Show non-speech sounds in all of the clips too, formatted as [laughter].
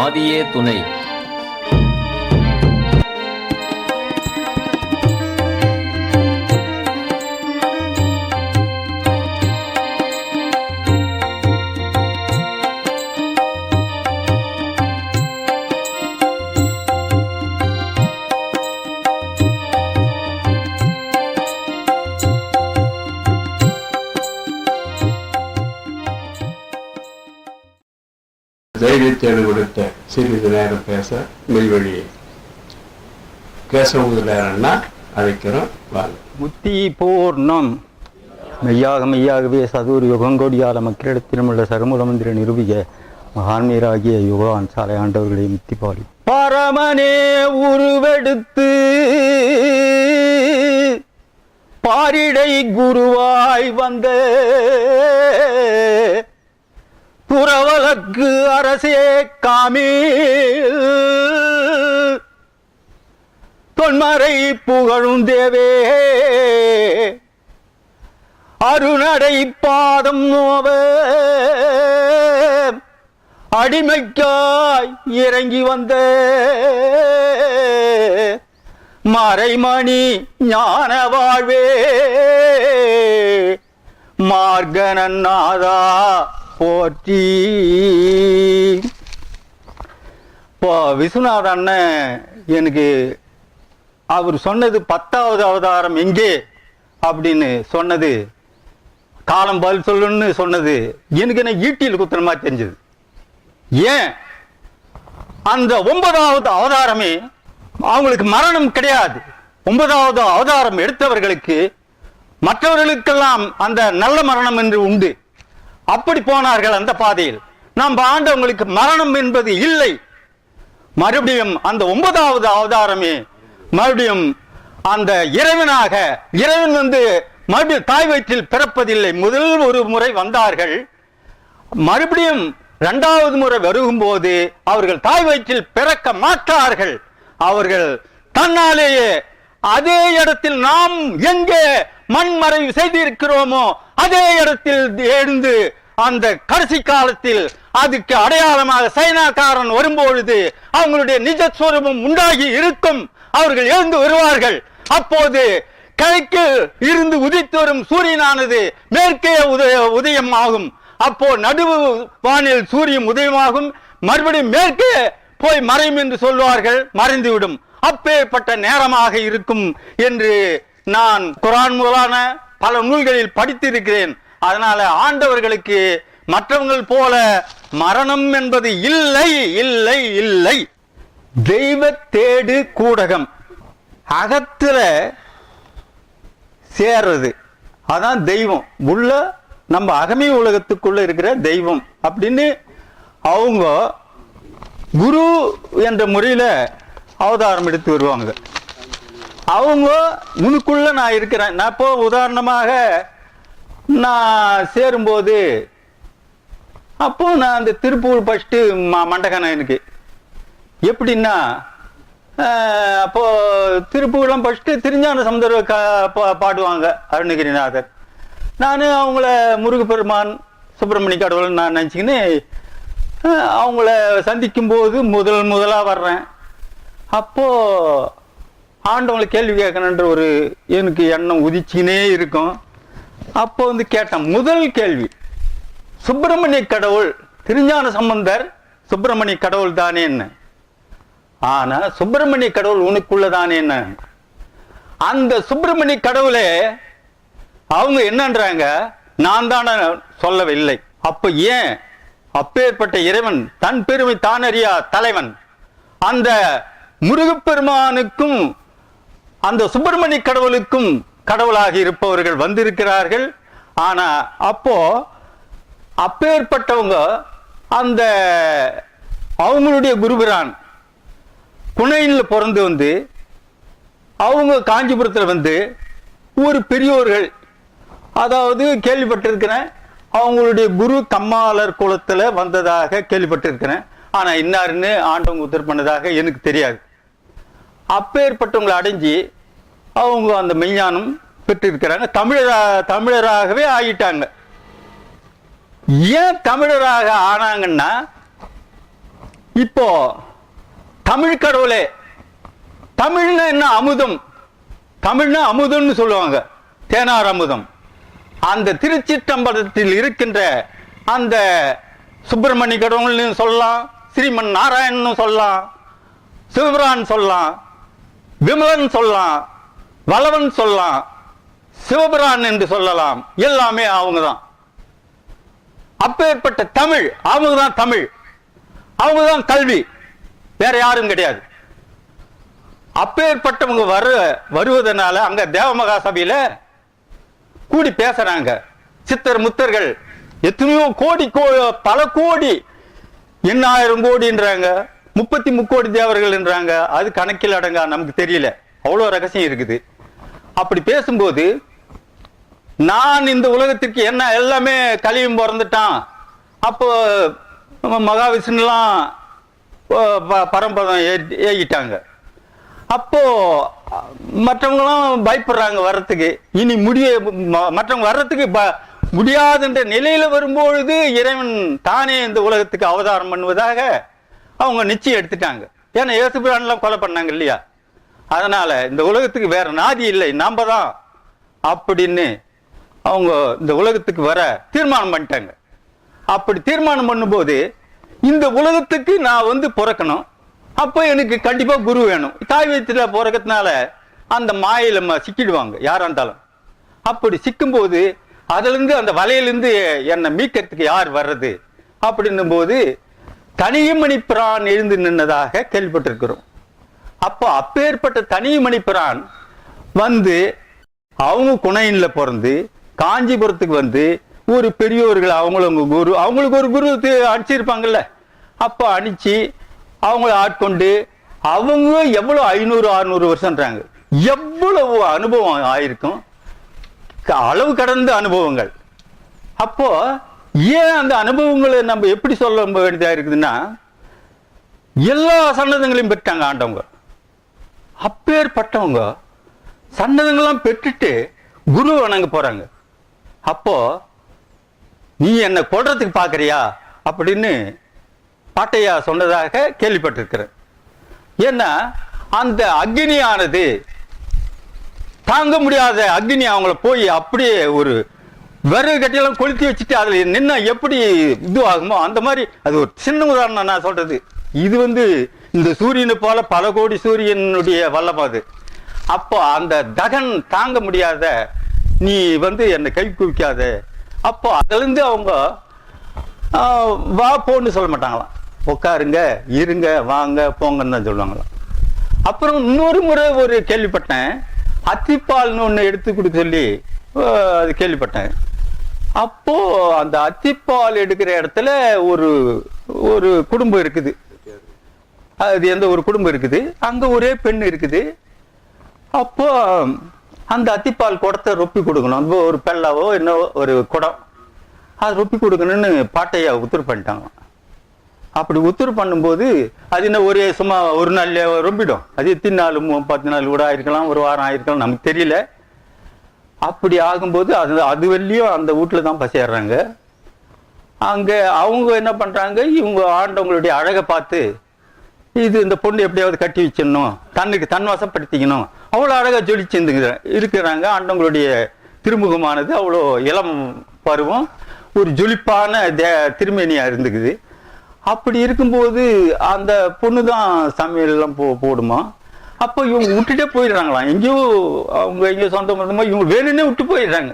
ஆதியே துணை. தைரியத்தேடு கொடுத்த சிறிது நேரம் பேச மெய்வழியை நேரம்னா அழைக்கிறோம். வாங்க. முத்தி பூர்ணம். மெய்யாக மெய்யாகவே சதுர் யுகங்கோடியால மக்களிடத்திலும் உள்ள சருமுகமந்திர நிரூபிக மகான்மீராகிய யுகவான் சாலை ஆண்டவர்களை முத்தி பாடி. பரமனே உருவெடுத்து பாரிடை குருவாய் வந்த புறவலக்கு அரசே காமீல் தொன்மறை புகழும் தேவே. அருணடை பாதம் நோவ அடிமைக்காய் இறங்கி வந்த மறைமணி ஞான வாழ்வே. மார்கனநாதா போற்றி. இப்போ விஸ்வநாத அண்ணன் எனக்கு அவர் சொன்னது பத்தாவது அவதாரம் எங்கே அப்படின்னு சொன்னது காலம் பதில் சொல்லுன்னு சொன்னது எனக்கு என்ன ஈட்டியில் குத்தனமா தெரிஞ்சது. ஏன்? அந்த ஒன்பதாவது அவதாரமே அவங்களுக்கு மரணம் கிடையாது. ஒன்பதாவது அவதாரம் எடுத்தவர்களுக்கு மற்றவர்களுக்கெல்லாம் அந்த நல்ல மரணம் என்று உண்டு. அப்படி போனார்கள் அந்த பாதையில். நாம் ஆண்டவங்களுக்கு மரணம் என்பது இல்லை. மறுபடியும் அந்த ஒன்பதாவது அவதாரமே மறுபடியும் அந்த இறைவனாக இறைவன் வந்து மறுபடியும் தாய் வயிற்றில் பிறப்பதில்லை. முதல் ஒரு முறை வந்தார்கள். மறுபடியும் இரண்டாவது முறை வருகும்போது அவர்கள் தாய் வயிற்றில் பிறக்க மாட்டார்கள். அவர்கள் தன்னாலேயே அதே இடத்தில் நாம் எங்கே மண்மறைவு செய்திருக்கிறோமோ அதே இடத்தில் எழுந்து அந்த கடைசி காலத்தில் அதுக்கு அடையாளமாக சைனாக்காரன் வரும்பொழுது அவங்களுடைய நிஜஸ்வரூபம் உண்டாகி இருக்கும். அவர்கள் எழுந்து வருவார்கள். அப்போது கிழக்கு இருந்து உதித்து வரும் சூரியனானது மேற்கே உதய உதயம் ஆகும் அப்போ நடுவு வானில் சூரியன் உதயமாகும். மறுபடியும் மேற்கே போய் மறையும் என்று சொல்வார்கள். மறைந்துவிடும். அப்பேற்பட்ட நேரமாக இருக்கும் என்று நான் குரான் முதலான பல நூல்களில் படித்திருக்கிறேன். அதனால ஆண்டவர்களுக்கு மற்றவங்கள் போல மரணம் என்பது இல்லை இல்லை இல்லை. தெய்வ தேடு கூடகம் அகத்துல சேர்றது. அதான் தெய்வம். உள்ள நம்ம அகமை உலகத்துக்குள்ள இருக்கிற தெய்வம் அப்படின்னு அவங்க குரு என்ற முறையில் அவதாரம் எடுத்து வருவாங்க. அவங்க உனக்குள்ள நான் இருக்கிறேன். நான் இப்போ உதாரணமாக நான் சேரும்போது அப்போ நான் அந்த திருப்பூர் ஃபஸ்ட்டு மண்டகனம் எனக்கு. எப்படின்னா அப்போ திருப்பூர்லாம் ஃபஸ்ட்டு திருஞான சமுதர பா- பாடுவாங்க அருணகிரிநாதர். நான் அவங்கள முருகப்பெருமான் சுப்பிரமணிய கடவுள் நான் நினச்சிக்கின்னு அவங்கள சந்திக்கும் போது முதல் முதலாக வர்றேன். அப்போது ஆண்டவங்களை கேள்வி கேட்கணுன்ற ஒரு எனக்கு எண்ணம் உதிச்சினே இருக்கும். அப்போ வந்து கேட்டேன் முதல் கேள்வி சுப்பிரமணிய கடவுள் திருஞான சம்பந்தர் சுப்பிரமணிய கடவுள் தானே என்ன? ஆனா சுப்பிரமணிய கடவுள் உனக்குள்ளதானே என்ன? அந்த சுப்பிரமணிய கடவுளே அவங்க என்னன்றாங்க? நான் தானே சொல்லவில்லை. அப்ப ஏன்? அப்பேற்பட்ட இறைவன் தன் பெருமை தானறியா தலைவன்? அந்த முருகப்பெருமானுக்கும் அந்த சுப்பிரமணிய கடவுளுக்கும் கடவுளாக இருப்பவர்கள் வந்திருக்கிறார்கள். ஆனா அப்போ அப்பேற்பட்டவங்க அந்த அவங்களுடைய குருபிரான் புனையில் பிறந்து வந்து அவங்க காஞ்சிபுரத்தில் வந்து ஒரு பெரியோர்கள் அதாவது கேள்விப்பட்டிருக்கிறேன் அவங்களுடைய குரு கம்மாளர் குலத்தில் வந்ததாக கேள்விப்பட்டிருக்கிறேன். ஆனால் இன்னாருன்னு ஆண்டவங்க உத்தர் பண்ணதாக எனக்கு தெரியாது. அப்பேற்பட்டவங்களை அடைஞ்சு அவங்க அந்த மெய்ஞானம் பெற்றிருக்கிறாங்க. தமிழரா தமிழராகவே ஆகிட்டாங்க. ஏன் தமிழராக ஆனாங்கன்னா இப்போ தமிழ் கடவுளே தமிழ்னா என்ன அமுதம்? தமிழ்னா அமுதம்னு சொல்லுவாங்க. தேனார் அமுதம். அந்த திருச்சிற்றம்பலத்தில் இருக்கின்ற அந்த சுப்பிரமணிய கடவுள்னு சொல்லலாம் ஸ்ரீமன் நாராயணன் சொல்லலாம் சிவபிரான் சொல்லலாம் விமலன் சொல்லலாம் வளவன் சொல்லலாம் சிவபிரான் என்று சொல்லலாம் எல்லாமே அவங்க தான் அப்பேற்பட்ட தமிழ் அவங்க தான் தமிழ். அவங்க தான் கல்வி. வேற யாரும் கிடையாது. அப்பேற்பட்டவங்க வரு வருவதனால அங்க தேவமகா சபையில கூடி பேசுறாங்க. சித்தர் முத்தர்கள் எத்தனையோ கோடி கோ பல கோடி எண்ணாயிரம் கோடின்றாங்க. முப்பத்தி முக்கோடி தேவர்கள்ன்றாங்க. அது கணக்கில் அடங்கா நமக்கு தெரியல. அவ்வளோ ரகசியம் இருக்குது. அப்படி பேசும்போது நான் இந்த உலகத்திற்கு என்ன எல்லாமே கலியும் பிறந்துட்டான். அப்போ மகாவிஷ்ணுலாம் ப- பரம்பரம் ஏகிட்டாங்க. அப்போ மற்றவங்களும் பயப்படுறாங்க வர்றதுக்கு. இனி முடிய மற்றவங்க வர்றதுக்கு ப- முடியாதுன்ற நிலையில வரும்பொழுது இறைவன் தானே இந்த உலகத்துக்கு அவதாரம் பண்ணுவதாக அவங்க நிச்சயம் எடுத்துட்டாங்க. ஏன்னா இயேசுபிரான்லாம் கொலை பண்ணாங்க இல்லையா? அதனால் இந்த உலகத்துக்கு வேற நாதி இல்லை நாம் தான் அப்படின்னு அவங்க இந்த உலகத்துக்கு வர தீர்மானம் பண்ணிட்டாங்க. அப்படி தீர்மானம் பண்ணும்போது இந்த உலகத்துக்கு நான் வந்து பிறக்கணும். அப்போ எனக்கு கண்டிப்பாக குரு வேணும். தாய் வயிற்றில் பிறக்கிறதுனால அந்த மாயில் சிக்கிடுவாங்க யாராக இருந்தாலும். அப்படி சிக்கும்போது அதுலேருந்து அந்த வலையிலேருந்து என்னை மீட்கிறதுக்கு யார் வர்றது? அப்படின்னும் போது தனியமணி பிரான் எழுந்து நின்னதாக கேள்விப்பட்டிருக்கிறோம். அப்போ அப்பேற்பட்ட தனி மணிப்பிரான் வந்து அவங்க குணையில பிறந்து காஞ்சிபுரத்துக்கு வந்து ஒரு பெரியோர்கள் அவங்களுக்கு குரு அவங்களுக்கு ஒரு குரு தி- அனுப்பிச்சிருப்பாங்கல்ல. அப்போ அனுப்பிச்சு அவங்கள ஆட்கொண்டு அவங்க எவ்வளோ ஐநூறு அறுநூறு வருஷன்றாங்க எவ்வளவு அனுபவம் ஆயிருக்கும்? அளவு கடந்த அனுபவங்கள். அப்போ ஏன் அந்த அனுபவங்களை நம்ம எப்படி சொல்ல வேண்டியதாக இருக்குதுன்னா எல்லா சன்னதங்களையும் பெற்றாங்க ஆண்டவங்க. அப்பேற்பட்டவங்க சன்னதங்கள்லாம் பெற்றுட்டு குரு வணங்க போறாங்க. அப்போ நீ என்னை கொள்றதுக்கு பார்க்குறியா அப்படின்னு பாட்டையா சொன்னதாக கேள்விப்பட்டிருக்கிறேன். ஏன்னா அந்த அக்னியானது தாங்க முடியாத அக்னி அவங்கள போய் அப்படியே ஒரு விறகு கட்டியெல்லாம் கொளுத்தி வச்சுட்டு அதில் நின்னா எப்படி இது ஆகுமோ அந்த மாதிரி அது ஒரு சின்ன உதாரணம் நான் சொல்கிறது இது வந்து இந்த சூரியனை போல பல கோடி சூரியனுடைய வல்லம் அது. அப்போ அந்த தகன் தாங்க முடியாத நீ வந்து என்னை கை குவிக்காத. அப்போ அதுலேருந்து அவங்க வா போன்னு சொல்ல மாட்டாங்களாம். உட்காருங்க இருங்க வாங்க போங்கன்னு தான் சொல்லுவாங்களாம். அப்புறம் இன்னொரு முறை ஒரு கேள்விப்பட்டேன். அத்திப்பால்னு ஒன்று எடுத்து கொடுக்க சொல்லி அது கேள்விப்பட்டேன். அப்போது அந்த அத்திப்பால் எடுக்கிற இடத்துல ஒரு ஒரு குடும்பம் இருக்குது. அது எந்த ஒரு குடும்பம் இருக்குது அங்கே ஒரே பெண் இருக்குது. அப்போ அந்த அத்திப்பால் குடத்தை ரொப்பி கொடுக்கணும். இப்போ ஒரு பெல்லாவோ என்னவோ ஒரு குடம். அது ரொப்பி கொடுக்கணும்னு பாட்டையா உத்தரவு பண்ணிட்டாங்க. அப்படி உத்தரவு பண்ணும்போது அது என்ன ஒரே சும்மா ஒரு நாள் ரொம்பிடும். அது எத்தனை நாள் மூ- பத்து நாள் கூட ஆயிருக்கலாம் ஒரு வாரம் ஆயிருக்கலாம் நமக்கு தெரியல. அப்படி ஆகும்போது அது அது வரலையும் அந்த வீட்டில் தான் பசியாடுறாங்க. அங்கே அவங்க என்ன பண்ணுறாங்க இவங்க ஆண்டவங்களுடைய அழகை பார்த்து இது இந்த பொண்ணு எப்படியாவது கட்டி வச்சிடணும் தன்னுக்கு தன்வசப்படுத்திக்கணும் அவ்வளோ அழகாக ஜொலிச்சு இருக்கிறாங்க. ஆண்டவங்களுடைய திருமுகமானது அவ்வளோ இளம் பருவம். ஒரு ஜொலிப்பான தே திருமேனியாக இருந்துக்குது. அப்படி இருக்கும்போது அந்த பொண்ணு தான் சமையலெல்லாம் போ போடுமா? அப்போ இவங்க விட்டுட்டே போயிடுறாங்களாம் எங்கேயோ அவங்க எங்கேயோ சொந்த பந்தமா இவங்க வேணும்னே விட்டு போயிடுறாங்க.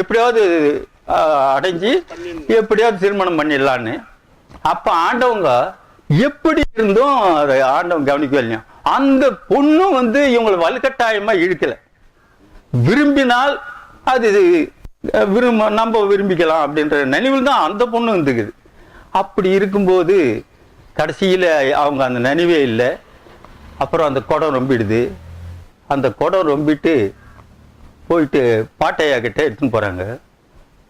எப்படியாவது அடைஞ்சு எப்படியாவது திருமணம் பண்ணிடலான்னு. அப்போ ஆண்டவங்க எப்படி இருந்தும் அதை ஆண்டவன் கவனிக்கவே இல்லையா? அந்த பொண்ணும் வந்து இவங்களை வலுக்கட்டாயமா இழுக்கல. விரும்பினால் அது விரும்ப நம்ம விரும்பிக்கலாம் அப்படின்ற நினைவில் தான் அந்த பொண்ணு இருந்துக்குது. அப்படி இருக்கும்போது கடைசியில் அவங்க அந்த நினைவே இல்லை. அப்புறம் அந்த குடம் ரொம்பிடுது. அந்த குடம் ரொம்பிட்டு போயிட்டு பாட்டையா கிட்ட எடுத்துன்னு போகிறாங்க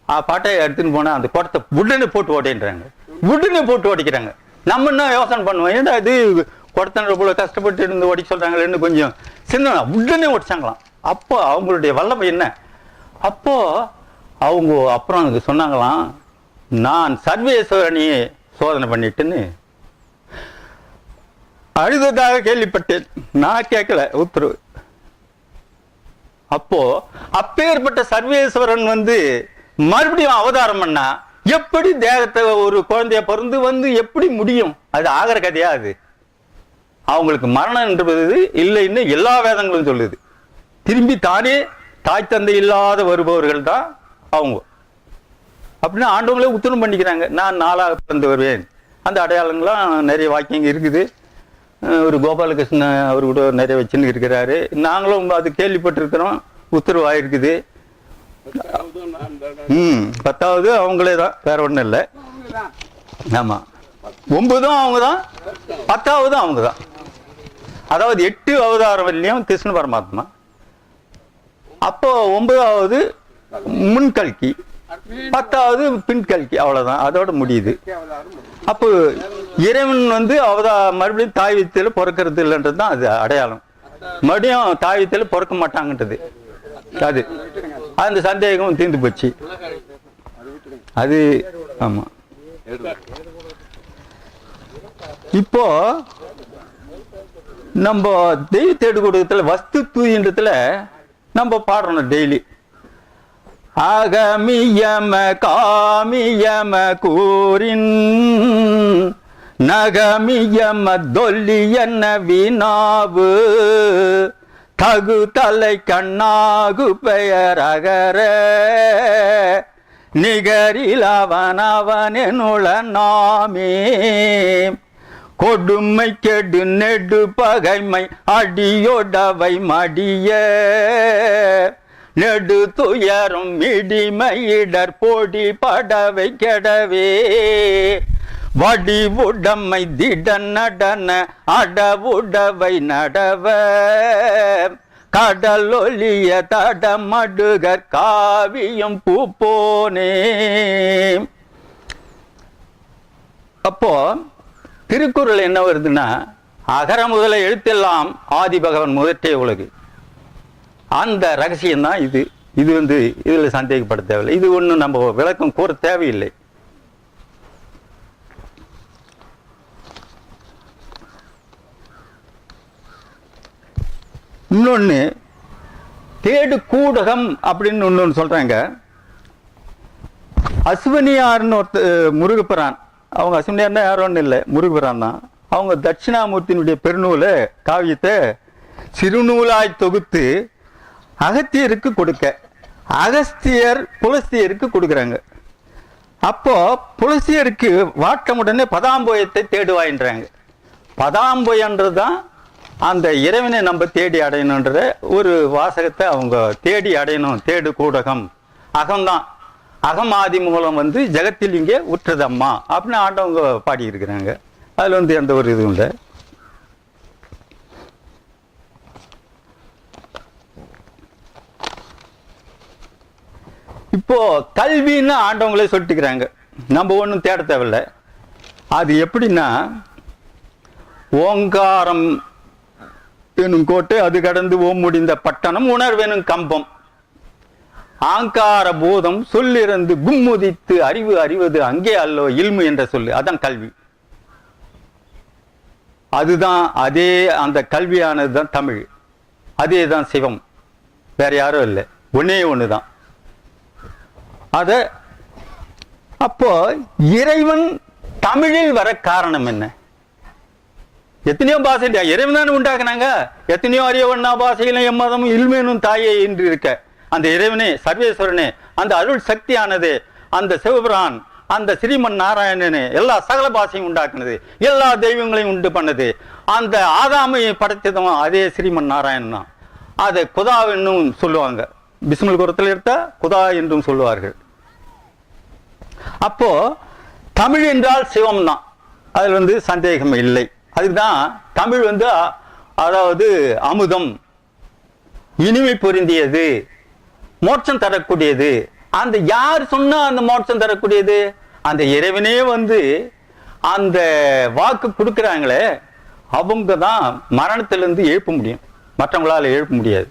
ஆ பாட்டையா எடுத்துன்னு போனால் அந்த குடத்தை உடனே போட்டு ஓடைன்றாங்க உடனே போட்டு ஓடிக்கிறாங்க நம்ம என்ன யோசனை பண்ணுவோம்? ஏன்டா இது கொடுத்தனர் போல கஷ்டப்பட்டு இருந்து ஓடி சொல்கிறாங்களேன்னு கொஞ்சம் சின்ன உடனே ஓடிச்சாங்களாம். அப்போ அவங்களுடைய வல்லமை என்ன? அப்போது அவங்க அப்புறம் எனக்கு சொன்னாங்களாம் நான் சர்வேஸ்வரனையே சோதனை பண்ணிட்டுன்னு. அழுததாக கேள்விப்பட்டேன். நான் கேட்கல உத்தரவு. அப்போ அப்பேற்பட்ட சர்வேஸ்வரன் வந்து மறுபடியும் அவதாரம் பண்ணா எப்படி தேகத்தை ஒரு குழந்தைய பிறந்து வந்து எப்படி முடியும்? அது ஆகிற கதையா அது? அவங்களுக்கு மரணம் என்று இல்லைன்னு எல்லா வேதங்களும் சொல்லுது. திரும்பி தானே தாய் தந்தை இல்லாத வருபவர்கள் தான் அவங்க. அப்படின்னு ஆண்டவங்களே உத்தரவு பண்ணிக்கிறாங்க நான் நாளாக பிறந்து வருவேன். அந்த அடையாளங்கள்லாம் நிறைய வாக்கியங்க இருக்குது. ஒரு கோபாலகிருஷ்ணன் அவர் கூட நிறைய வச்சுன்னு இருக்கிறாரு. நாங்களும் அது கேள்விப்பட்டிருக்கிறோம் உத்தரவு ஆயிருக்குது. ம் பத்தாவது அவங்களே தான் வேற ஒன்றும் இல்லை. ஆமாம் ஒன்பதும் அவங்க தான் பத்தாவதும் அவங்க தான். அதாவது எட்டு அவதாரம் வரலையும் கிருஷ்ண பரமாத்மா. அப்போ ஒன்பதாவது முன்கல்கி பத்தாவது பின்கல்கி அவ்வளவுதான் அதோட முடியுது. அப்போ இறைவன் வந்து அவதா மறுபடியும் தாய் வித்தியில பிறக்கிறது இல்லைன்றது தான் அது அடையாளம். மறுபடியும் தாய் வித்தியில் பிறக்க மாட்டாங்கன்றது. அது. அந்த சந்தேகம் தீர்ந்து போச்சு. அது ஆமா. இப்போ நம்ம தெய்வ தேடு கொடுக்கறதுல வஸ்து தூயின்றதுல நம்ம பாடுறோம் டெய்லி அகமியம காமியம கூறின் நகமியம தொல்லியன வினாவு. தகு தலை கண்ணாகு பெயர் பெயரகர நிகரில் அவன் அவன் நாமே கொடுமை கெடு நெடு பகைமை அடியோடவை மடிய. நெடு துயரும் இடிமையிடர் போடி படவை கெடவே. வடிவுடமை திட நடன அடவுடவை நடவ. கடலொலிய தடமடுகர் காவியம் பூப்போனே. அப்போ திருக்குறள் என்ன வருதுன்னா அகர முதல எழுத்தெல்லாம் ஆதி பகவன் முதற்றே உலகு. அந்த ரகசியம் தான் இது. இது வந்து இதில் சந்தேகப்பட தேவையில்லை. இது ஒன்றும் நம்ம விளக்கம் கூற தேவையில்லை. இன்னொன்று தேடு கூடகம் அப்படின்னு ஒன்று சொல்கிறாங்க அஸ்வினியார்னு ஒருத்த முருகப்பிரான் அவங்க அஸ்வனியார்னா யாரும் ஒன்றும் இல்லை முருகப்பிரான் தான். அவங்க தட்சிணாமூர்த்தியினுடைய பெருநூலை காவியத்தை சிறுநூலாய் தொகுத்து அகத்தியருக்கு கொடுக்க அகஸ்தியர் புலஸ்தியருக்கு கொடுக்குறாங்க. அப்போ புலசியருக்கு வாட்டமுடனே பதாம்போயத்தை தேடுவாயின்றாங்க. பதாம்போயன்றது தான் அந்த இறைவனை நம்ம தேடி அடையணுன்ற ஒரு வாசகத்தை அவங்க தேடி அடையணும் தேடு கூடகம் அகம்தான். அகமாதி மூலம் வந்து ஜெகத்தில் இங்கே உற்றதம்மா அப்படின்னு ஆண்டவங்க பாடியிருக்கிறாங்க. அதில் வந்து எந்த ஒரு இதுவும் இல்லை. இப்போ கல்வின்னு ஆண்டவங்களே சொல்லிட்டுக்கிறாங்க. நம்ம ஒன்றும் தேட தேவையில்ல. அது எப்படின்னா ஓங்காரம் எனும் கோட்டை அது கடந்து ஓம் முடிந்த பட்டணம் உணர்வெனும் கம்பம். ஆங்கார பூதம் சொல்லிருந்து கும்முதித்து அறிவு அறிவது அங்கே அல்லோ இல்மு என்ற சொல்லு. அதான் கல்வி. அதுதான் அதே அந்த கல்வியானது தான் தமிழ். அதே தான் சிவம். வேற யாரும் இல்லை. ஒன்னே ஒன்று தான் அத அப்போ இறைவன் தமிழில் வர காரணம் என்ன? எத்தனையோ பாஷை இறைவன் உண்டாக்குனாங்க? எத்தனையோ அரியவண்ணா பாஷையிலும் எம்மதமும் இல்மேனும் தாயே என்று இருக்க. அந்த இறைவனே சர்வேஸ்வரனே அந்த அருள் சக்தியானது அந்த சிவபிரான் அந்த ஸ்ரீமன் நாராயணனே எல்லா சகல பாஷையும் உண்டாக்குனது எல்லா தெய்வங்களையும் உண்டு பண்ணது. அந்த ஆதாமை படைத்ததும் அதே ஸ்ரீமன் நாராயணன் தான். அதை குதா என்னும் சொல்லுவாங்க. பிஸ்மல் குரத்தில் எடுத்தா குதா என்றும் சொல்லுவார்கள். அப்போ தமிழ் என்றால் சிவம் தான் அதில் வந்து சந்தேகம் இல்லை. அதுதான் தமிழ் வந்து அதாவது அமுதம். இனிமை பொருந்தியது மோட்சம் தரக்கூடியது. அந்த யார் சொன்னா அந்த மோட்சம் தரக்கூடியது? அந்த இறைவனே வந்து அந்த வாக்கு கொடுக்குறாங்களே அவங்க தான் மரணத்திலிருந்து எழுப்ப முடியும். மற்றவங்களால எழுப்ப முடியாது.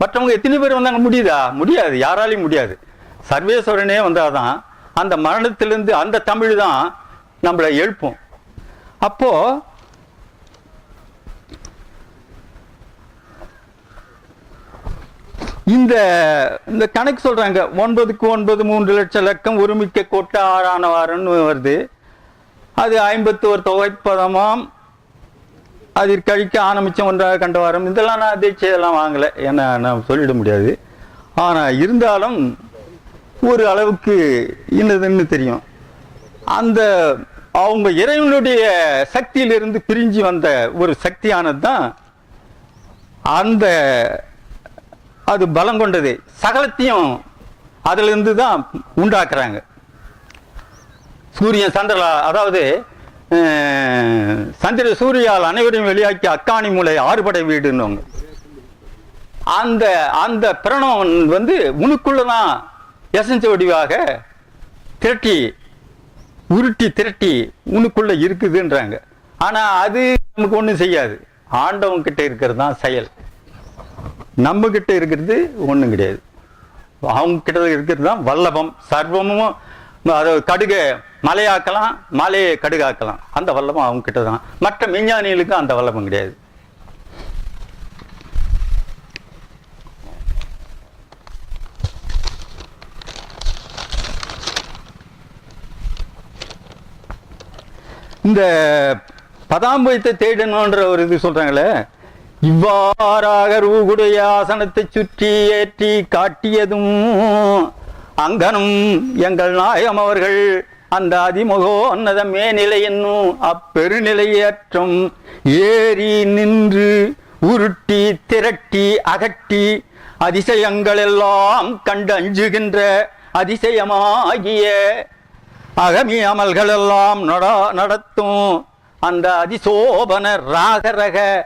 மற்றவங்க எத்தனை பேர் வந்தாங்க முடியுதா? முடியாது. யாராலையும் முடியாது. சர்வேஸ்வரனே வந்தால் தான் அந்த மரணத்திலிருந்து அந்த தமிழ் தான் நம்மளை எழுப்பும். அப்போ இந்த இந்த கணக்கு சொல்றாங்க. ஒன்பதுக்கு ஒன்பது மூன்று லட்சம் லக்கம் ஒருமிக்க கோட்ட ஆறானவாறுன்னு வருது. அது ஐம்பத்தி ஒரு தொகைப்பதமாம். அதில் கழிக்க ஆரம்பித்தம் ஒன்றாக கண்டவாரம் இதெல்லாம் நான் தீட்சையெல்லாம் வாங்கலை. ஏன்னா நான் சொல்லிட முடியாது. ஆனால் இருந்தாலும் ஒரு அளவுக்கு இன்னதுன்னு தெரியும். அந்த அவங்க இறைவனுடைய சக்தியிலிருந்து பிரிஞ்சு வந்த ஒரு சக்தியானது தான் அந்த அது பலம் கொண்டது. சகலத்தையும் அதிலிருந்து தான் உண்டாக்குறாங்க. சூரியன் சந்திரலா அதாவது சந்திர சூரியால் அனைவரையும் வெளியாக்கி அக்காணி மூலை ஆறுபடை வீடுன்னு அந்த அந்த பிரணவன் வந்து உனக்குள்ள தான் எசன்ஸ் வடிவாக திரட்டி உருட்டி திரட்டி உனக்குள்ள இருக்குதுன்றாங்க. ஆனா அது நமக்கு ஒண்ணும் செய்யாது. ஆண்டவன் கிட்ட இருக்கிறது தான் செயல். நம்ம கிட்ட இருக்கிறது ஒண்ணும் கிடையாது. அவங்க கிட்ட இருக்கிறது தான் வல்லபம். சர்வமும் அதாவது கடுக மலையாக்கலாம் மலையை கடுகாக்கலாம். அந்த வல்லபம் அவங்க கிட்ட தான் மற்ற விஞ்ஞானிகளுக்கும் அந்த வல்லபம் கிடையாது. இந்த பதாம்பயத்தை தேடணுன்ற ஒரு இது சொல்றாங்களே இவ்வாறாக ரூகுடைய ஆசனத்தை சுற்றி ஏற்றி காட்டியதும் அங்கனும் எங்கள் நாயகம் அவர்கள் அந்த அதிமுகோ அன்னத மேநிலை என்னும் அப்பெருநிலையேற்றம் ஏறி நின்று உருட்டி திரட்டி அகட்டி அதிசயங்கள் எல்லாம் கண்டு அஞ்சுகின்ற அதிசயமாகிய அகமி அமல்கள் எல்லாம் நட- நடத்தும். அந்த அதிசோபன ராகரக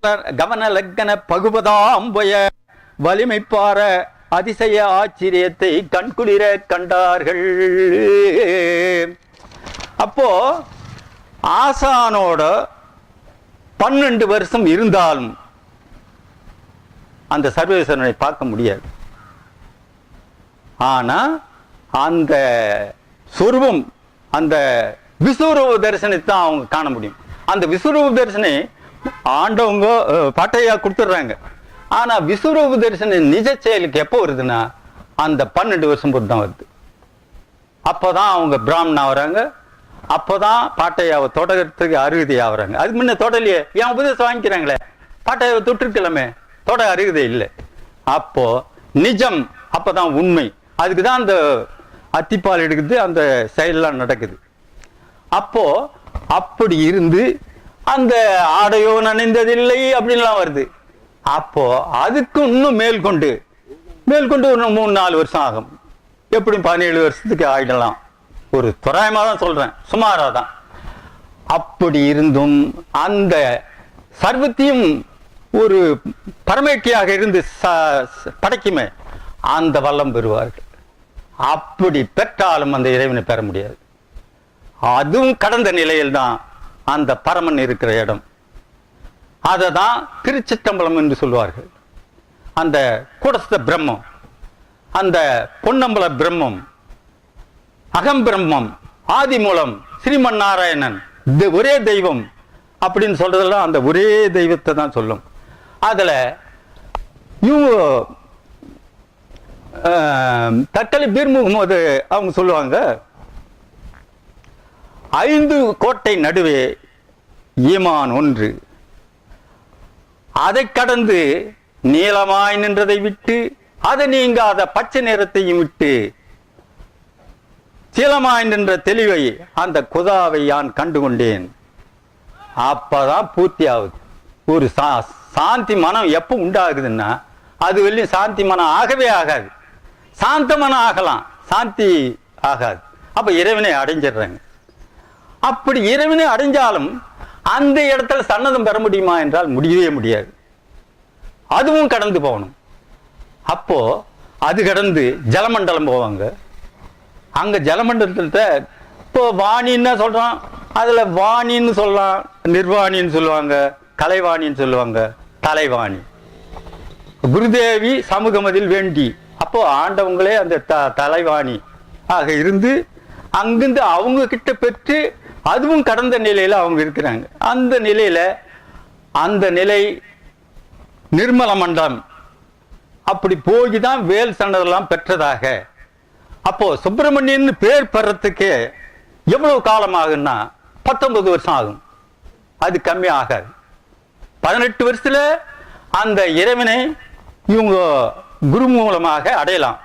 கவன கவன லக்கன பகுபதாம்பய வலிமைப்பார அதிசய ஆச்சரியத்தை கண்குளிர கண்டார்கள். அப்போ ஆசானோட பன்னெண்டு வருஷம் இருந்தாலும் அந்த சர்வேஸ்வரனை பார்க்க முடியாது. ஆனா அந்த சொருபம் அந்த விஸ்வரூப தரிசனத்தை தான் அவங்க காண முடியும். அந்த விஸ்வரூப தரிசனை ஆண்டவங்க பட்டையா கொடுத்துட்றாங்க. ஆனால் விஸ்வரூப தரிசனம் நிஜ செயலுக்கு எப்போ வருதுன்னா அந்த பன்னெண்டு வருஷம் பொறுத்து தான் வருது. அப்போ தான் அவங்க பிராமணன் அப்போ தான் பாட்டையாவை தொடக்கிறதுக்கு அருகதை ஆகுறாங்க. அதுக்கு முன்ன தொடலையே என் உபதேசம் வாங்கிக்கிறாங்களே? பாட்டையாவை தொட்டிருக்கலாமே. தொட அருகதை இல்லை. அப்போது நிஜம் அப்பதான் உண்மை. அதுக்கு தான் அந்த அத்திப்பால் எடுக்குது அந்த செயல்லாம் நடக்குது. அப்போது அப்படி இருந்து அந்த ஆடையோ நனைந்ததில்லை அப்படின்லாம் வருது. அப்போது அதுக்கு இன்னும் மேல்கொண்டு மேல்கொண்டு ஒரு மூணு நாலு வருஷம் ஆகும். எப்படி பதினேழு வருஷத்துக்கு ஆகிடலாம் ஒரு தோராயமாக தான் சொல்கிறேன் சுமாராக தான். அப்படி இருந்தும் அந்த சர்வத்தையும் ஒரு பரமேட்டியாக இருந்து ச- படைக்குமே அந்த வல்லம் பெறுவார்கள். அப்படி பெற்றாலும் அந்த இறைவனை பெற முடியாது. அதுவும் கடந்த நிலையில் தான் அந்த பரமன் இருக்கிற இடம். அதை தான் திருச்சிற்றம்பலம் என்று சொல்வார்கள். அந்த கூடஸ்த பிரம்மம் அந்த பொன்னம்பல பிரம்மம் அகம்பிரம்மம் ஆதிமூலம் ஸ்ரீமன் நாராயணன் இந்த ஒரே தெய்வம் அப்படின்னு சொல்றதெல்லாம் அந்த ஒரே தெய்வத்தை தான் சொல்லும். அதில் இவங்க ஆஹ், பீர்முகம் போது அவங்க சொல்லுவாங்க. ஐந்து கோட்டை நடுவே ஈமான் ஒன்று. அதை கடந்து நீளமாய் நின்றதை விட்டு அதை நீங்காத பச்சை நிறத்தையும் விட்டு சீலமாய் நின்ற தெளிவை அந்த குதாவை யான் கண்டு கொண்டேன் அப்பதான் பூர்த்தி ஆகுது. ஒரு சா சாந்தி மனம் எப்போ உண்டாகுதுன்னா அது வெளியும் சாந்தி மனம் ஆகவே ஆகாது. சாந்தமனம் ஆகலாம் சாந்தி ஆகாது. அப்போ இறைவனை அடைஞ்சிடுறாங்க. அப்படி இறைவனை அடைஞ்சாலும் அந்த இடத்துல சன்னதம் பெற முடியுமா என்றால் முடியவே முடியாது. அதுவும் கடந்து போகணும். அப்போது அது கடந்து ஜலமண்டலம் போவாங்க. அங்கே ஜலமண்டலத்தில் இப்போ வாணின்னா சொல்கிறோம் அதில் வாணின்னு சொல்லலாம் நிர்வாணின்னு சொல்லுவாங்க கலைவாணின்னு சொல்லுவாங்க தலைவாணி. குருதேவி சமூகமதில் வேண்டி அப்போ ஆண்டவங்களே அந்த த தலைவாணி ஆக இருந்து அங்கிருந்து அவங்க கிட்ட பெற்று அதுவும் கடந்த நிலையில் அவங்க இருக்கிறாங்க. அந்த நிலையில அந்த நிலை நிர்மல மண்டலம் அப்படி போய் தான் வேல் சண்டதெல்லாம் பெற்றதாக. அப்போ சுப்பிரமணியன் பேர் பெறத்துக்கு எவ்வளவு காலம் ஆகும்னா பத்தொன்பது வருஷம் ஆகும். அது கம்மி ஆகாது. பதினெட்டு வருஷத்துல அந்த இறைவனை இவங்க குரு மூலமாக அடையலாம்.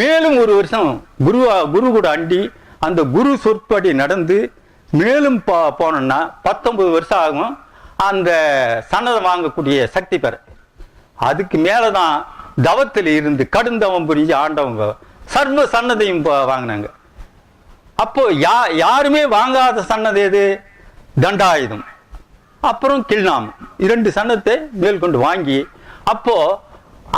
மேலும் ஒரு வருஷம் குருவா குரு கூட அண்டி அந்த குரு சொற்படி நடந்து மேலும் போ போனோம்னா பத்தொன்பது வருஷம் ஆகும். அந்த சன்னதம் வாங்கக்கூடிய சக்தி பெற. அதுக்கு மேலே தான் தவத்தில் இருந்து கடுந்தவம் புரிஞ்சு ஆண்டவங்க சர்வ சன்னதையும் வாங்கினாங்க. அப்போ யா யாருமே வாங்காத சன்னது எது? தண்டாயுதம். அப்புறம் கிள்நாம் இரண்டு சன்னத்தை மேற்கொண்டு வாங்கி அப்போது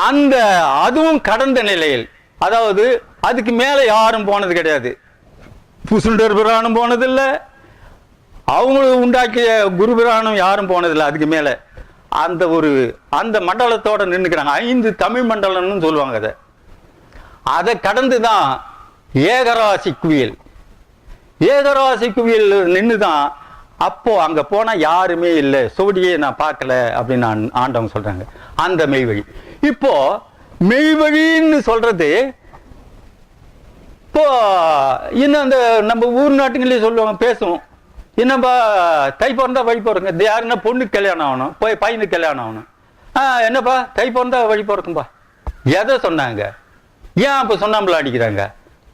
அந்த அதுவும் கடந்த நிலையில். அதாவது அதுக்கு மேலே யாரும் போனது கிடையாது. புசுண்டர் பிரானும் போனதில்லை. அவங்களும் உண்டாக்கிய குரு பிரானும் யாரும் போனதில்லை அதுக்கு மேலே. அந்த ஒரு அந்த மண்டலத்தோடு நின்றுக்கிறாங்க ஐந்து தமிழ் மண்டலம்னு சொல்லுவாங்க அதை. அதை கடந்து தான் ஏகராசி குவியல் ஏகராசி குவியல் நின்று தான் அப்போது அங்கே போனால் யாருமே இல்லை. சோடியை நான் பார்க்கல அப்படின்னு ஆண்டவங்க சொல்கிறாங்க அந்த மெய்வழி. இப்போ மெய்வழின்னு சொல்றது இப்போ இன்னும் அந்த நம்ம ஊர் நாட்டுங்களே சொல்லுவாங்க பேசுவோம். என்னப்பா தை பிறந்தா வழி பிறங்க யாருன்னா பொண்ணுக்கு கல்யாணம் ஆகணும் போய் பையனுக்கு கல்யாணம் ஆகணும். ஆ என்னப்பா தை பிறந்தா வழி பிறக்கும்பா எதை சொன்னாங்க? ஏன் அப்போ சொன்னாம்பல அடிக்கிறாங்க?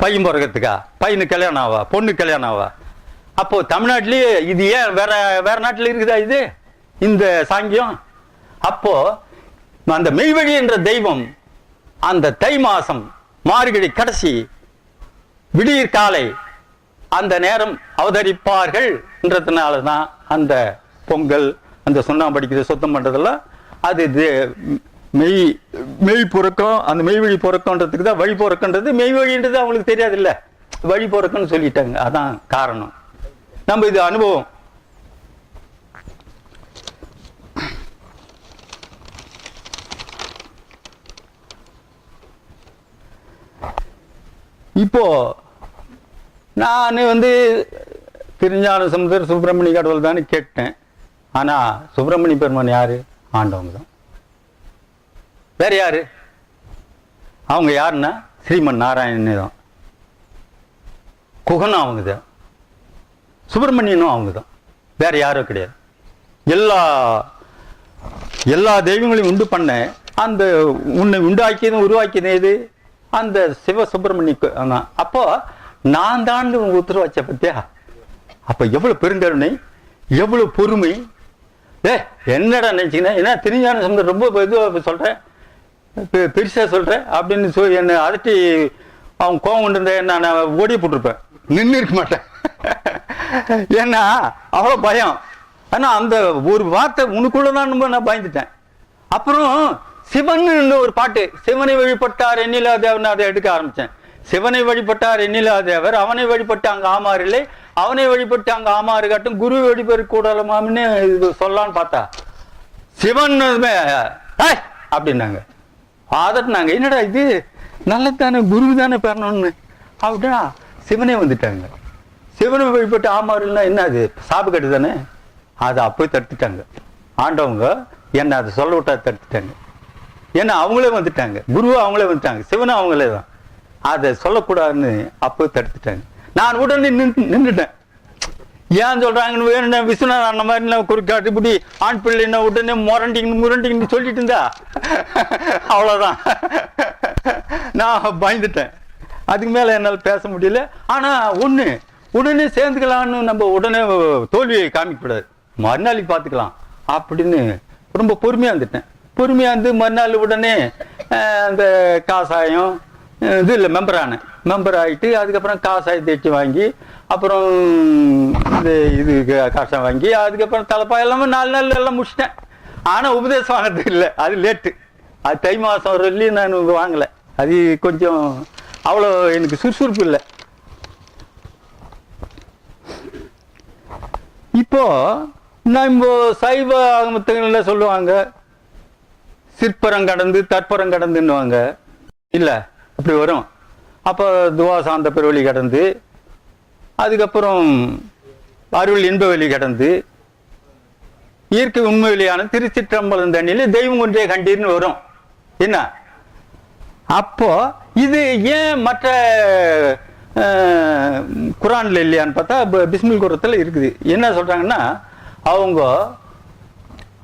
பையன் பிறக்கிறதுக்கா? பையனுக்கு கல்யாணம் ஆவா? பொண்ணுக்கு கல்யாணம் ஆவா? அப்போ தமிழ்நாட்டிலேயே இது ஏன் வேற வேற நாட்டில் இருக்குதா இது? இந்த சாங்கியம். அப்போது அந்த மெய்வழி என்ற தெய்வம் அந்த தை மாசம் மார்கழி கடைசி விடியற் காலை அந்த நேரம் அவதரிப்பார்கள் என்றதுனால தான் அந்த பொங்கல் அந்த சுண்ணாம்படிக்கிறது சுத்தம் பண்ணுறதெல்லாம் அது இது மெய் மெய் பொறுக்கம் அந்த மெய் வழி பொறுக்கன்றதுக்கு தான் வழி பொறுக்கன்றது மெய் வழின்றது அவங்களுக்கு தெரியாது இல்லை வழி பொறுக்கன்னு சொல்லிட்டாங்க. அதான் காரணம். நம்ம இது அனுபவம். இப்போ நான் வந்து திருஞான சமுதர் சுப்பிரமணிய கடவுள் தான் கேட்டேன். ஆனா சுப்பிரமணிய பெருமான் யாரு? ஆண்டவங்க தான். வேற யாரு? அவங்க யாருன்னா? ஸ்ரீமன் நாராயணனே தான். குகனும் அவங்க தான். சுப்பிரமணியனும் அவங்க தான். வேற யாரும் கிடையாது. எல்லா எல்லா தெய்வங்களையும் உண்டு பண்ண அந்த உன்னை உண்டாக்கியதும் உருவாக்கியதும் எது? அந்த சிவ சுப்பிரமணிய கு- ஆமா. அப்போ நான் தான் உத்தரவு வச்ச பத்தியா? அப்ப எவ்வளவு பெருங்கருணை எவ்வளவு பொறுமை? ஏ என்னடா நினைச்சீங்கன்னா என்ன திருஞான சம்பந்தம் ரொம்ப இதுவா சொல்றேன் பெ- பெருசா சொல்றேன் அப்படின்னு சொல்லி என்ன அதட்டி அவன் கோவம் கொண்டு இருந்தா என்ன நான் ஓடி போட்டிருப்பேன். நின்று இருக்க மாட்டேன். [laughs] ஏன்னா அவ்வளோ பயம். ஆனா அந்த ஒரு வார்த்தை உனக்குள்ளதான் நான் பயந்துட்டேன். அப்புறம் சிவன் ஒரு பாட்டு சிவனை வழிபட்டார் எண்ணிலா தேவன் அதை எடுக்க ஆரம்பிச்சேன். சிவனை வழிபட்டார் எண்ணிலா தேவர் அவனை வழிபட்டு அங்க ஆமாறு இல்லை அவனை வழிபட்டு அங்க ஆமாறு காட்டும் குரு வழிபெரு கூடலமாம்னு இது சொல்லான்னு பார்த்தா சிவன் அப்படின்னாங்க. அதட்டினாங்க என்னடா இது? நல்லது தானே குரு தானே பெறணும்னு? அப்படின்னா சிவனே வந்துட்டாங்க. சிவனை வழிபட்டு ஆமாறுன்னா என்ன அது? சாபக்கட்டு தானே அதை அப்போ தடுத்துட்டாங்க. ஆண்டவங்க என்ன அதை சொல்ல விட்டா தடுத்துட்டாங்க. ஏன்னா அவங்களே வந்துட்டாங்க. குரு அவங்களே வந்துட்டாங்க. சிவனும் அவங்களே தான். அதை சொல்லக்கூடாதுன்னு அப்போ தடுத்துட்டாங்க. நான் உடனே நின்று நின்றுட்டேன். ஏன் சொல்றாங்கன்னு வேணும்னா விஸ்வநாத் அந்த மாதிரி குறுக்காட்டு இப்படி ஆண் பிள்ளைன்னா உடனே முரண்டிங்கன்னு முரண்டிங்கன்னு சொல்லிட்டு இருந்தா? அவ்வளோதான் நான் பயந்துட்டேன். அதுக்கு மேலே என்னால் பேச முடியல. ஆனால் ஒன்று உடனே சேர்ந்துக்கலாம்னு நம்ம உடனே தோல்வியை காமிக்கக்கூடாது. மறுநாளைக்கு பார்த்துக்கலாம். அப்படின்னு ரொம்ப பொறுமையாக இருந்துட்டேன். பொறுமையா இருந்து மறுநாள் உடனே அந்த காசாயம் இது இல்லை மெம்பர் ஆனேன் மெம்பர் ஆகிட்டு அதுக்கப்புறம் காசாயம் தேய்ச்சி வாங்கி அப்புறம் இந்த இது காசாயம் வாங்கி அதுக்கப்புறம் தலைப்பா எல்லாமே நாலு நாள் எல்லாம் முடிச்சிட்டேன். ஆனால் உபதேசம் வாங்கினது இல்லை. அது லேட்டு. அது தை மாதம் வரலையும் நான் வாங்கலை. அது கொஞ்சம் அவ்வளோ எனக்கு சுறுசுறுப்பு இல்லை. இப்போ நம்ம சைவ ஆகமத்துகளில் சொல்லுவாங்க சிற்பரம் கடந்து தற்பரம் கடந்துன்னுவாங்க. இல்லை அப்படி வரும். அப்போ துவாசாந்த பெருவழி கடந்து அதுக்கப்புறம் அருள் இன்ப வழி கடந்து இயற்கை உண்மை வெளியான திருச்சிற்றம்பலம் தண்ணியில் தெய்வம் ஒன்றே கண்டீர்னு வரும். என்ன? அப்போ இது ஏன் மற்ற குரான்ல இல்லையான்னு பார்த்தா பிஸ்மில் குரத்தில் இருக்குது. என்ன சொல்கிறாங்கன்னா அவங்க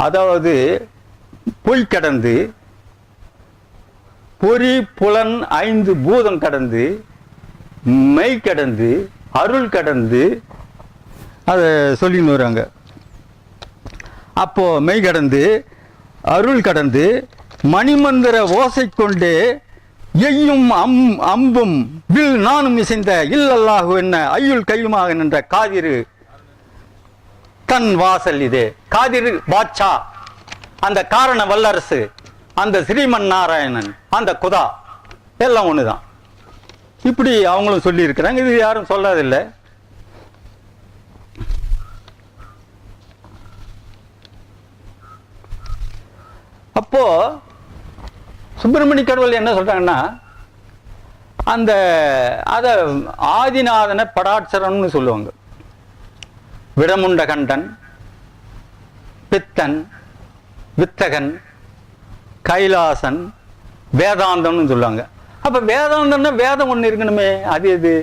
அதாவது பொய் கடந்து பொறி புலன் ஐந்து பூதம் கடந்து மெய் கடந்து அருள் கடந்து அதை சொல்லின்னு வராங்க. அப்போது மெய் கடந்து அருள் கடந்து மணிமந்திர ஓசை கொண்டே எய்யும் அம் அம்பும் வில் நானும் இசைந்த இல்லல்லாஹு என்ன ஐயுள் கையுமாக நின்ற காதிரு தன் வாசல் இது. காதிரு பாட்சா அந்த காரண வல்லரசு அந்த ஸ்ரீமன் நாராயணன் அந்த குதா எல்லாம் ஒண்ணுதான். இப்படி அவங்களும் சொல்லியிருக்கிறாங்க. இது யாரும் சொல்லாதில்லை. அப்போ சுப்பிரமணிய கடவுள் என்ன சொல்றாங்கன்னா அந்த அதை ஆதிநாதனை படாட்சரம்னு சொல்லுவாங்க. விடமுண்ட கண்டன் பித்தன் வித்தகன் கைலாசன் வேதாந்தம்னு சொல்லுவாங்க. அப்ப வேதாந்தம்னா வேதம் ஒண்ணு இருக்கணுமே அது எது?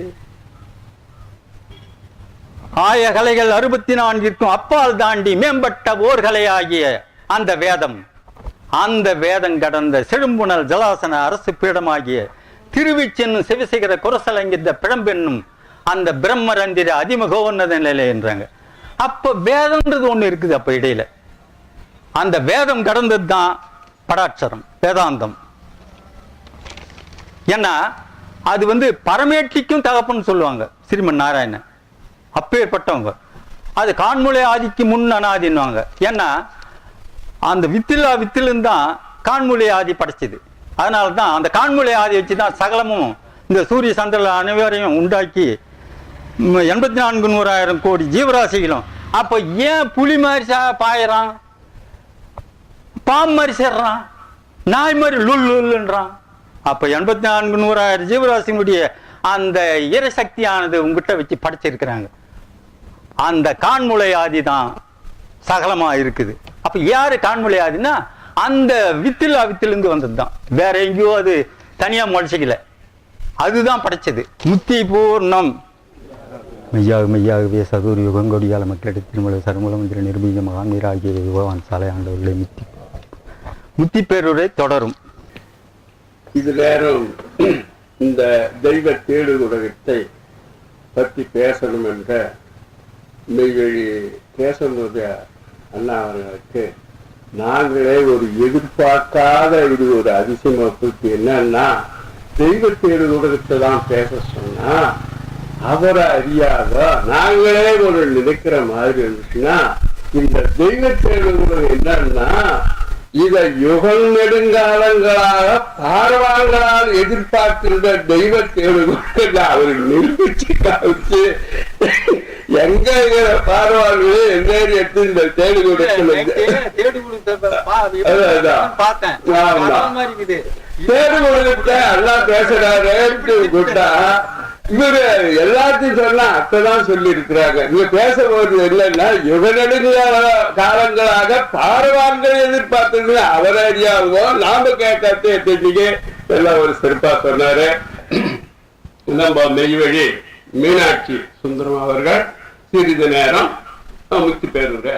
ஆய கலைகள் அறுபத்தி நான்கிற்கும் அப்பால் தாண்டி மேம்பட்ட ஓர்களையாகிய அந்த வேதம். அந்த வேதம் கடந்த செழும்புணல் ஜலாசன அரசு பீடமாகிய திருவிச்சென்னும் சிவசேகர குரசலங்கித்த பிழம்பெண்ணும் அந்த பிரம்மரந்திர அதிமுகோன்னத நிலை என்றாங்க. அப்ப வேதம்ன்றது ஒண்ணு இருக்குது அப்ப இடையில. அந்த வேதம் கடந்தது தான் படாட்சரம் வேதாந்தம். ஏன்னா அது வந்து பரமேட்டிக்கும் தகப்பன்னு சொல்லுவாங்க ஸ்ரீமன் நாராயணன். அப்பேற்பட்டவங்க. அது கான்மூலை ஆதிக்கு முன் அனாதின்வாங்க ஏன்னா அந்த வித்திலா வித்திலிருந்து தான் காண்மொழி ஆதி படைச்சது. அதனால தான் அந்த கான்மூலை ஆதி வச்சு தான் சகலமும் இந்த சூரிய சந்திர அனைவரையும் உண்டாக்கி எண்பத்தி நான்கு நூறாயிரம் கோடி ஜீவராசிகளும். அப்போ ஏன் புலி மாதிரி பாயிறான்? பாம்பு மாதிரி சேர்றான். நாய் மாதிரி லுல் லுல்லுன்றான். அப்போ எண்பத்தி நான்கு நூறாயிரம் ஜீவராசியினுடைய அந்த இறைசக்தியானது உங்ககிட்ட வச்சு படைச்சிருக்கிறாங்க. அந்த கான்முளை ஆதி தான் சகலமாக இருக்குது. அப்போ யார் கான்முளை ஆதினா அந்த வித்தில் அவித்திலிருந்து வந்தது தான். வேற எங்கேயோ அது தனியாக முளைச்சிக்கல. அதுதான் படைச்சது. முத்தி பூர்ணம். மெய்யாக மெய்யாகவே சதுர் யுகங்கொடியால மக்களிடத்தில் திருமலை சர்மூலம் திரு நிர்பீக மகான்மீர் யுகவான் சாலை ஆண்டவர்களை முத்தி முத்தி பேருரை தொடரும். இது நேரம் இந்த தெய்வ தேடு உலகத்தை பற்றி பேசணும் என்ற மெய்வழி பேசணுடைய அண்ணா அவர்களுக்கு நாங்களே ஒரு எதிர்பார்க்காத இது ஒரு அதிசயமாக்கு என்னன்னா தெய்வ தேடு உலகத்தை தான் பேச சொன்னா அவரை அறியாத? நாங்களே ஒரு நினைக்கிற மாதிரி இருந்துச்சுன்னா இந்த தெய்வ தேடு உலகம் என்னன்னா இத யுகம் நெடுங்காலங்களாக பார்வாங்களால் எதிர்பார்க்கின்ற தெய்வ தேடுகள் அவர் நிரூபிச்சு காமிச்சு எங்க பார்வார்களே? எங்கேயும் எடுத்து இந்த தேடு அதான், அதான். பார்த்தேன்? ஆமா. அது எல்லாம் பேசுறாரு இவரு எல்லாத்தையும் சொன்னா அத்ததான் சொல்லி இருக்கிறாங்க நீங்க பேச போறது இல்லைன்னா யுக காலங்களாக பாரவான்கள் எதிர்பார்த்தது அவர் அறியாவோ நாம கேட்காத எத்தனைக்கு? எல்லாம் ஒரு சிறப்பா சொன்னாரு. நம்ம மெய்வழி? மீனாட்சி சுந்தரம் அவர்கள் சிறிது நேரம் முக்தி பேருங்க.